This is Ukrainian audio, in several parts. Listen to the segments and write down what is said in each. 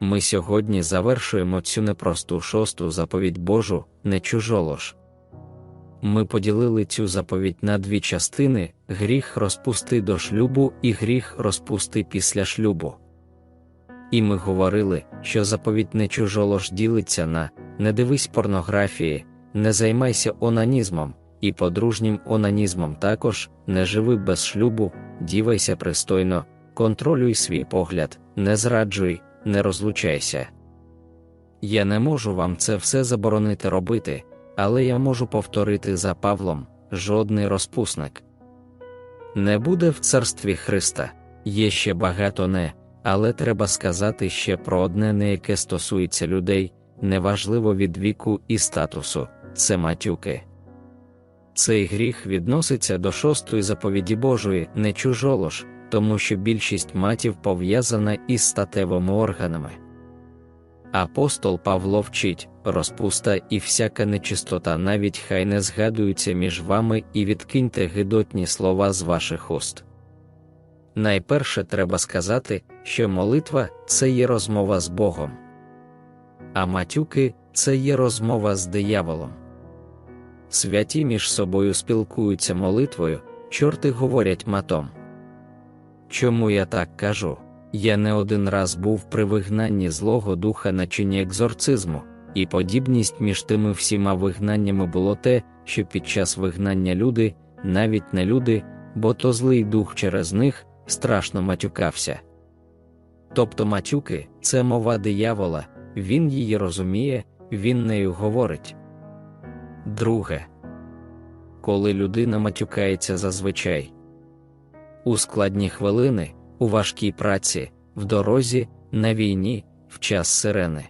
Ми сьогодні завершуємо цю непросту шосту заповідь Божу, не чужолож. Ми поділили цю заповідь на дві частини: гріх розпусти до шлюбу і гріх розпусти після шлюбу. І ми говорили, що заповідь не чужолож ділиться на не дивись порнографії, не займайся онанізмом, і подружнім онанізмом також не живи без шлюбу, дівайся пристойно, контролюй свій погляд, не зраджуй, не розлучайся. Я не можу вам це все заборонити робити, але я можу повторити за Павлом жодний розпусник. Не буде в царстві Христа, є ще багато не, але треба сказати ще про одне не яке стосується людей, неважливо від віку і статусу, це матюки. Цей гріх відноситься до шостої заповіді Божої, не чужолож, тому що більшість матів пов'язана із статевими органами. Апостол Павло вчить розпуста і всяка нечистота навіть хай не згадуються між вами і відкиньте гидотні слова з ваших уст. Найперше треба сказати, що молитва це є розмова з Богом, а матюки це є розмова з дияволом. Святі між собою спілкуються молитвою, чорти говорять матом. Чому я так кажу? Я не один раз був при вигнанні Злого Духа на чині екзорцизму, і подібність між тими всіма вигнаннями було те, що під час вигнання люди, навіть не люди, бо то злий дух через них страшно матюкався. Тобто матюки це мова диявола, він її розуміє, він нею говорить. Друге, коли людина матюкається зазвичай у складні хвилини, у важкій праці, в дорозі, на війні, в час сирени.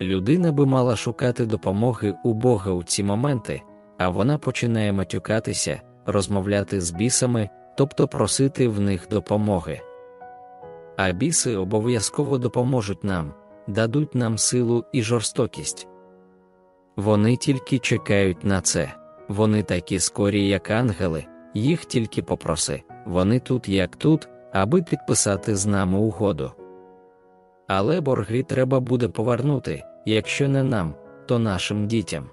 Людина би мала шукати допомоги у Бога у ці моменти, а вона починає матюкатися, розмовляти з бісами, тобто просити в них допомоги. А біси обов'язково допоможуть нам, дадуть нам силу і жорстокість. Вони тільки чекають на це, вони такі скорі, як ангели, їх тільки попроси, вони тут, як тут, аби підписати з нами угоду. Але борги треба буде повернути, якщо не нам, то нашим дітям.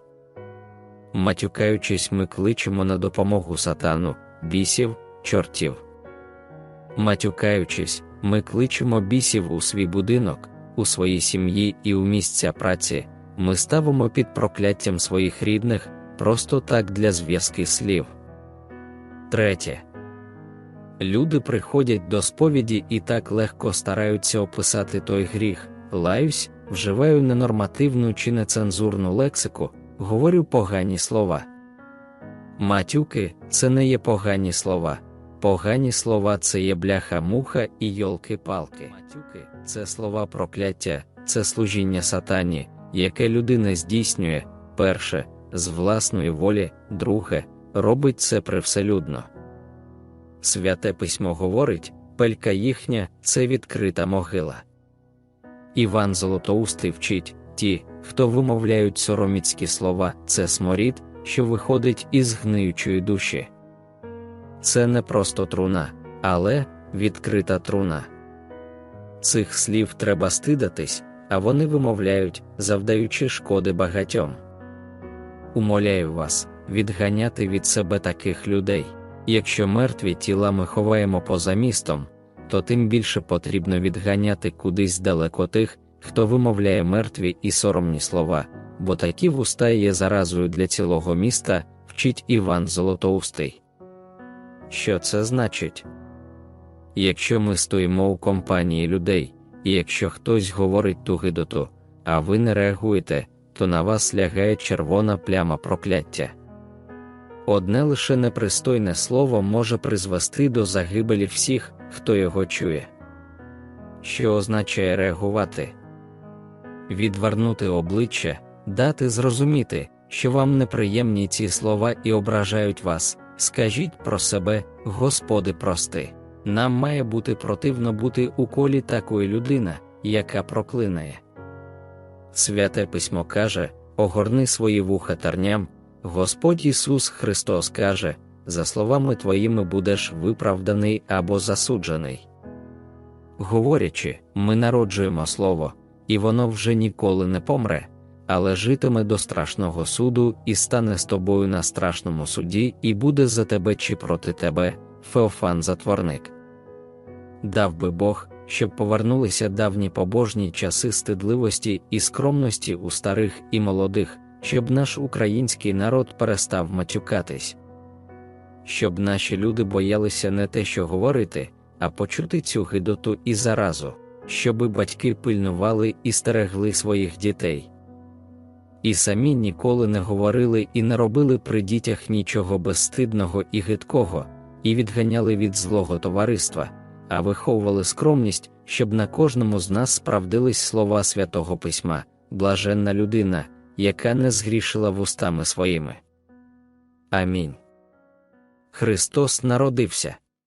Матюкаючись, ми кличемо на допомогу сатану, бісів, чортів. Матюкаючись, ми кличемо бісів у свій будинок, у своїй сім'ї і у місця праці, ми ставимо під прокляттям своїх рідних просто так для зв'язки слів. Третє. Люди приходять до сповіді і так легко стараються описати той гріх, лаюсь, вживаю ненормативну чи нецензурну лексику, говорю погані слова. Матюки це не є погані слова. Погані слова це є бляха-муха і йолки-палки. Матюки це слова прокляття, це служіння сатані, яке людина здійснює, перше, з власної волі, друге, робить це привселюдно. Святе письмо говорить, пелька їхня це відкрита могила. Іван Золотоустий вчить ті, хто вимовляють сороміцькі слова, це сморід, що виходить із гниючої душі. Це не просто труна, але відкрита труна. Цих слів треба стидатись, а вони вимовляють, завдаючи шкоди багатьом. Умоляю вас, відганяти від себе таких людей. Якщо мертві тіла ми ховаємо поза містом, то тим більше потрібно відганяти кудись далеко тих, хто вимовляє мертві і соромні слова, бо такі вуста є заразою для цілого міста, вчить Іван Золотоустий. Що це значить? Якщо ми стоїмо у компанії людей, і якщо хтось говорить ту гидоту, а ви не реагуєте, то на вас лягає червона пляма прокляття. Одне лише непристойне слово може призвести до загибелі всіх, хто його чує. Що означає реагувати, відвернути обличчя, дати зрозуміти, що вам неприємні ці слова і ображають вас. Скажіть про себе, Господи, прости. Нам має бути противно бути у колі такої людини, яка проклинає. Святе письмо каже: огорни свої вуха терням, Господь Ісус Христос каже: за словами твоїми будеш виправданий або засуджений. говорячи, ми народжуємо слово, і воно вже ніколи не помре, але житиме до страшного суду і стане з тобою на страшному суді, і буде за тебе чи проти тебе, Феофан Затворник. Дав би Бог, щоб повернулися давні побожні часи стидливості і скромності у старих і молодих, щоб наш український народ перестав матюкатись, щоб наші люди боялися не те, що говорити, а почути цю гидоту і заразу, щоби батьки пильнували і стерегли своїх дітей. І самі ніколи не говорили і не робили при дітях нічого безстидного і гидкого, і відганяли від злого товариства, а виховували скромність, щоб на кожному з нас справдились слова святого письма, блаженна людина, яка не згрішила вустами своїми. Амінь. Христос народився.